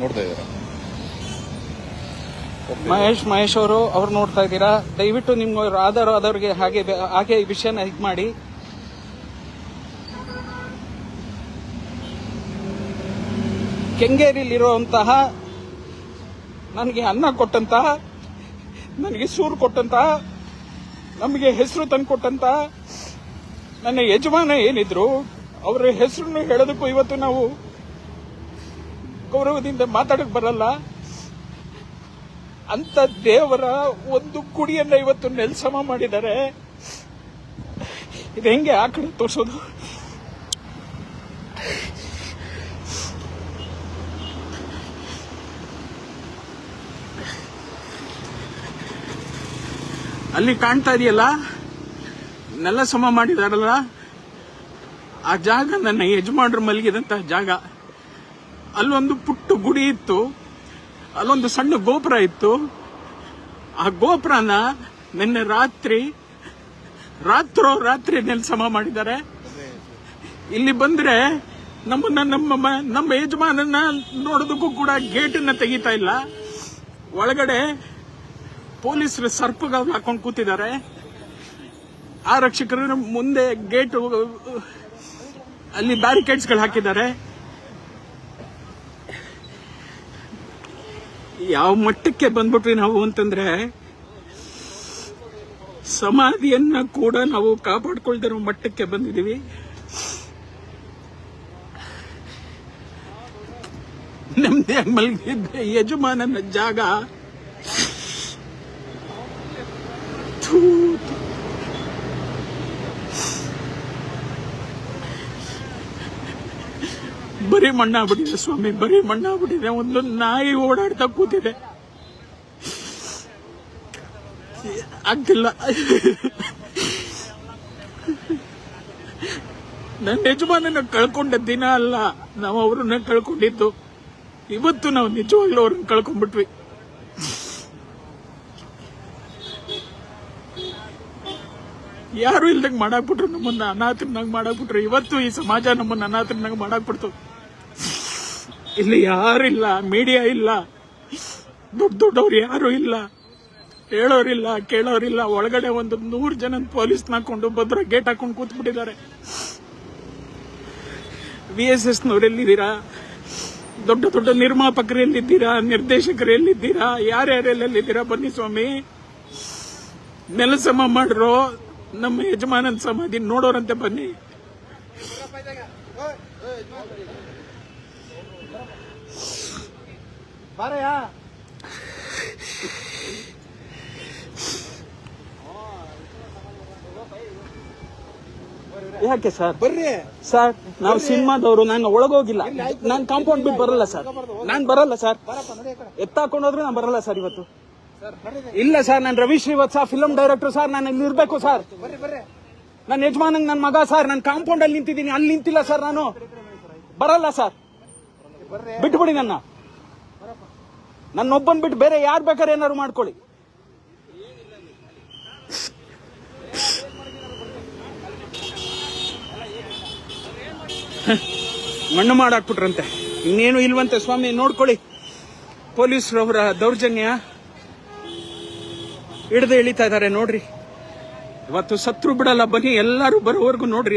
ನೋಡ್ತಾ ಇದ್ದಾರೆ? ಮಹೇಶ್ ಮಹೇಶ್ ಅವರು, ಅವ್ರು ನೋಡ್ತಾ ಇದ್ದೀರಾ? ದಯವಿಟ್ಟು ಅವ್ರ ಆಧಾರ ಆದವ್ರಿಗೆ ಹಾಗೆ ಹಾಗೆ ಈ ವಿಷಯನ ಇದು ಮಾಡಿ. ಕೆಂಗೇರಿಲಿರುವಂತಹ ನನಗೆ ಅನ್ನ ಕೊಟ್ಟಂತಹ, ನನಗೆ ಸೂರು ಕೊಟ್ಟಂತಹ, ನಮಗೆ ಹೆಸರು ತಂದು ಕೊಟ್ಟಂತಹ ನನ್ನ ಯಜಮಾನ ಏನಿದ್ರು, ಅವರ ಹೆಸರನ್ನು ಹೇಳೋದಕ್ಕೂ ಇವತ್ತು ನಾವು ಗೌರವದಿಂದ ಮಾತಾಡಕ್ ಬರಲ್ಲ. ಅಂತ ದೇವರ ಒಂದು ಗುಡಿಯನ್ನ ಇವತ್ತು ನೆಲ್ಸಮ ಮಾಡಿದ್ದಾರೆ. ಇದು ಹೆಂಗೆ ಆ ಕಡೆ ತೋರಿಸೋದು? ಅಲ್ಲಿ ಕಾಣ್ತಾ ಇದೆಯಲ್ಲ? ನೆಲ ಸಮ ಮಾಡಿದಾರಲ್ಲ? ಆ ಜಾಗ ನನ್ನ ಯಜಮಾನ್ರು ಮಲಗಿದಂತಹ ಜಾಗ. ಅಲ್ಲೊಂದು ಪುಟ್ಟ ಗುಡಿ ಇತ್ತು. ಅಲ್ಲೊಂದು ಸಣ್ಣ ಗೋಪುರ ಇತ್ತು. ಆ ಗೋಪುರನ ನಿನ್ನೆ ರಾತ್ರಿ, ರಾತ್ರೋ ರಾತ್ರಿ ನೆಲಸಮ ಮಾಡಿದ್ದಾರೆ. ಇಲ್ಲಿ ಬಂದ್ರೆ ನಮ್ಮನ್ನ, ನಮ್ಮ ನಮ್ಮ ಯಜಮಾನನ್ನ ನೋಡೋದಕ್ಕೂ ಕೂಡ ಗೇಟನ್ನ ತೆಗಿತಾ ಇಲ್ಲ. ಒಳಗಡೆ ಪೊಲೀಸರು ಸರ್ಪಗಳು ಹಾಕೊಂಡು ಕೂತಿದ್ದಾರೆ. ಆರಕ್ಷಕರು ಮುಂದೆ ಗೇಟ್, ಅಲ್ಲಿ ಬ್ಯಾರಿಕೇಡ್ಸ್ಗಳು ಹಾಕಿದ್ದಾರೆ. ಯಾವ ಮಟ್ಟಕ್ಕೆ ಬಂದ್ಬಿಟ್ವಿ ನಾವು ಅಂತಂದ್ರೆ, ಸಮಾಧಿಯನ್ನ ಕೂಡ ನಾವು ಕಾಪಾಡ್ಕೊಳ್ದಿರೋ ಮಟ್ಟಕ್ಕೆ ಬಂದಿದೀವಿ ನಮ್ದೇ ಮಲಗಿದ್ದ ಯಜಮಾನನ ಜಾಗ. ಬರೀ ಮಣ್ಣಾಗ್ಬಿಟ್ಟಿದೆ ಸ್ವಾಮಿ, ಬರೀ ಮಣ್ಣಾಗ್ಬಿಟ್ಟಿದೆ. ಒಂದು ನಾಯಿ ಓಡಾಡ್ತಾ ಕೂತಿದೆ. ಆಗ್ತಿಲ್ಲ. ನನ್ನ ಯಜಮಾನನ ಕಳ್ಕೊಂಡ ದಿನ ಅಲ್ಲ, ನಾವು ಅವ್ರನ್ನ ಕಳ್ಕೊಂಡಿದ್ದು. ಇವತ್ತು ನಾವು ನಿಜವಾಗ್ಲೂ ಅವ್ರನ್ನ ಕಳ್ಕೊಂಡ್ಬಿಟ್ವಿ. ಯಾರು ಇಲ್ದಂಗೆ ಮಾಡಾಕ್ಬಿಟ್ರು ನಮ್ಮನ್ನ, ಅನಾಥರನ್ನಾಗಿ ಮಾಡಾಕ್ಬಿಟ್ರು. ಇವತ್ತು ಈ ಸಮಾಜ ನಮ್ಮನ್ನ ಅನಾಥರನ್ನಾಗಿ ಮಾಡಾಕ್ಬಿಡ್ತು. ಇಲ್ಲಿ ಯಾರಿಲ್ಲ ಮೀಡಿಯಾ ಇಲ್ಲ. ದೊಡ್ಡ ದೊಡ್ಡವ್ರು ಯಾರು ಇಲ್ಲ. ಹೇಳೋರಿಲ್ಲ, ಕೇಳೋರಿಲ್ಲ. ಒಳಗಡೆ ಒಂದು ನೂರು ಜನ ಪೊಲೀಸ್ ಹಾಕೊಂಡು ಭದ್ರ ಗೇಟ್ ಹಾಕೊಂಡು ಕೂತ್ಬಿಟ್ಟಿದ್ದಾರೆ. ವಿ ಎಸ್ ಎಸ್ ಎಲ್ಲಿದ್ದೀರಾ? ದೊಡ್ಡ ದೊಡ್ಡ ನಿರ್ಮಾಪಕರು ಎಲ್ಲಿದ್ದೀರಾ? ನಿರ್ದೇಶಕರು ಎಲ್ಲಿದ್ದೀರಾ? ಯಾರ್ಯಾರೆಲ್ಲಿದ್ದೀರಾ ಬನ್ನಿ ಸ್ವಾಮಿ. ನೆಲಸಮ ಮಾಡ್ರೋ ನಮ್ಮ ಯಜಮಾನನ ಸಮಾಧಿ ನೋಡೋರಂತೆ ಬನ್ನಿ. ಯಾಕೆ ಸರ್? ಬರ್ರಿ. ಸರ್ ನಾವು ಸಿನಿಮಾದವರು ನಾನು ಒಳಗೋಗಿಲ್ಲ. ನಾನು ಕಾಂಪೌಂಡ್ ಬಿಟ್ಟು ಬರಲ್ಲ ಸರ್. ನಾನು ಬರಲ್ಲ ಸರ್. ಎತ್ತಾಕೊಂಡೋದ್ರೆ ನಾನು ಬರಲ್ಲ ಸರ್ ಇವತ್ತು. ಸರ್ ಇಲ್ಲ ಸರ್ ನಾನು Ravi Srivatsa film director sir ನಾನು ಇಲ್ಲಿ ಇರ್ಬೇಕು ಸರ್. ನನ್ನ ಯಜಮಾನಂಗ್ ನನ್ನ ಮಗ ಸರ್ ನಾನು ಕಾಂಪೌಂಡ್ ಅಲ್ಲಿ ನಿಂತಿದ್ದೀನಿ. ಅಲ್ಲಿ ನಿಂತಿಲ್ಲ ಸರ್ ನಾನು. ಬರಲ್ಲ ಸರ್. ಬಿಟ್ಬಿಡಿ ನನ್ನ. ನನ್ನೊಬ್ಬನ್ ಬಿಟ್ಟು ಬೇರೆ ಯಾರು ಬೇಕಾದ್ರೆ ಏನಾದ್ರು ಮಾಡ್ಕೊಳ್ಳಿ. ಮಣ್ಣು ಮಾಡಾಕ್ಬಿಟ್ರಂತೆ. ಇನ್ನೇನು ಇಲ್ವಂತೆ ಸ್ವಾಮಿ, ನೋಡ್ಕೊಳ್ಳಿ. ಪೊಲೀಸರವರ ದೌರ್ಜನ್ಯ ಹಿಡಿದು ಇಳಿತಾ ಇದ್ದಾರೆ ನೋಡ್ರಿ. ಇವತ್ತು ಸತ್ರು ಬಿಡಲ್ಲ ಬನ್ನಿ, ಎಲ್ಲರೂ ಬರೋವರೆಗೂ ನೋಡ್ರಿ